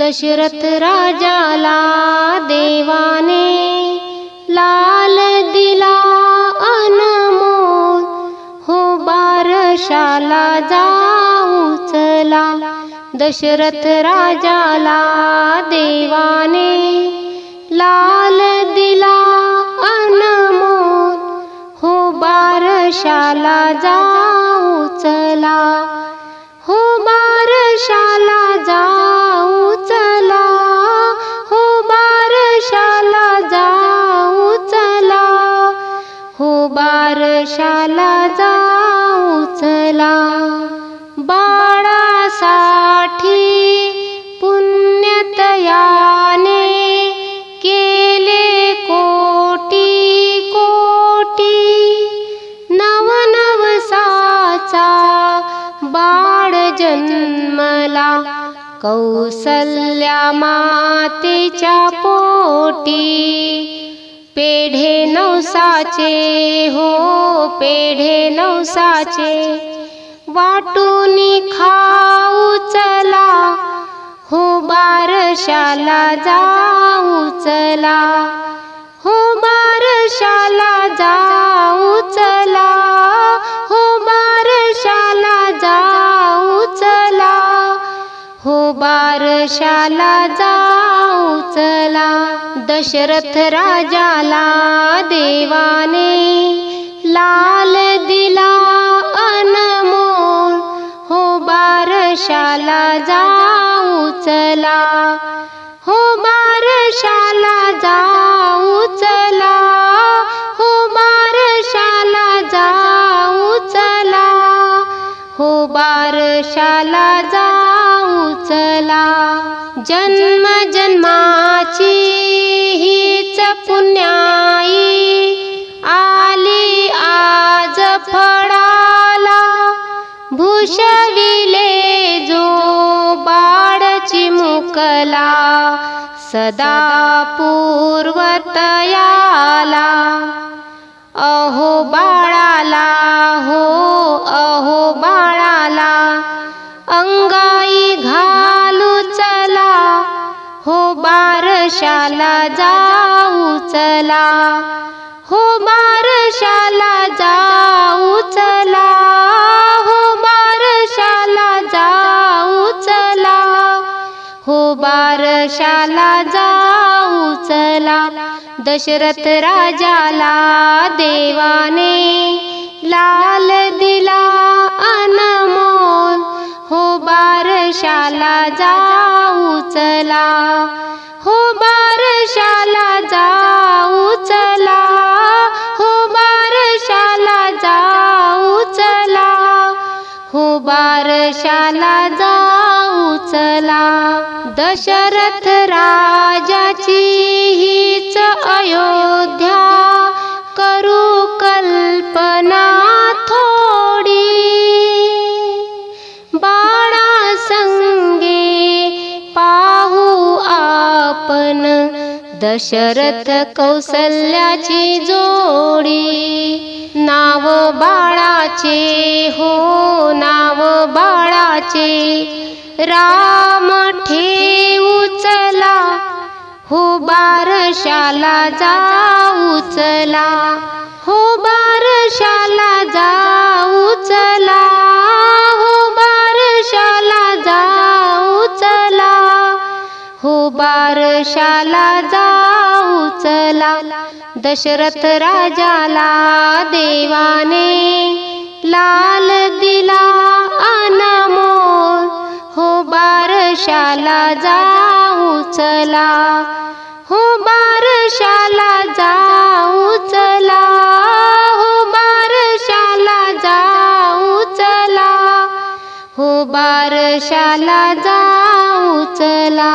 दशरथ राजाला देवाने लाल दिला अनमोल. हो बारशाला जाऊचला दशरथ राजाला देवाने लाल दिला अनमोल. हो बारशाला जाऊचला बारशाला जाऊचला बाळासाठी पुण्यतयाने केले कोटी कोटी. नवनवसाचा बाळ जन्मला. कौसल्या मातेच्या पोटी पेढे नवसाचे हो पेढे नवसाचे. वाटून खाऊ चला हो बारशाला जाऊ चला. हो बारशाला जाऊ चला हो बारशाला जाऊ चला. हो बारशाला जाऊ चला. दशरथ राजाला देवाने लाल दिला अनमोल. हो बारशाला जाऊ चला हो बारशाला जाऊ चला हो बारशाला जाऊ चला हो बारशाला जाऊ चला जन्म जन्माची भूषविले जो बाळची चिमुकला सदा पूर्वतयाला. अहो बाळाला हो अहो बाळाला अंगाई घालू चला हो बारशाला जाऊ चला हो बारशाला जाऊ चला हो हो बारशाला जाऊ चला. दशरथ राजाला देवाने लाल दिला अनमोल. हो बारशाला जाऊ चला. हो बारशाला जाऊ चला. हो बारशाला जाऊ चला. हो बारशाला जा वाचला दशरथ राजाची हीच अयोध्या. करू कल्पना थोडी. बाळासंगे पाहू आपण दशरथ कौसल्याची जोडी. नाव बाळाचे हो नाव बाळाचे राम ठेवू हो बारशाला जाऊचला हो बारशाला जाऊ चला हो बारशाला जाऊ चला हो बारशाला जाऊ चला दशरथ राजाला देवाने लाल दिला. बारशाला जाऊ चला. हो बारशाला जाऊ चला. हो बारशाला जाऊ चला. हो बारशाला जाऊ चला.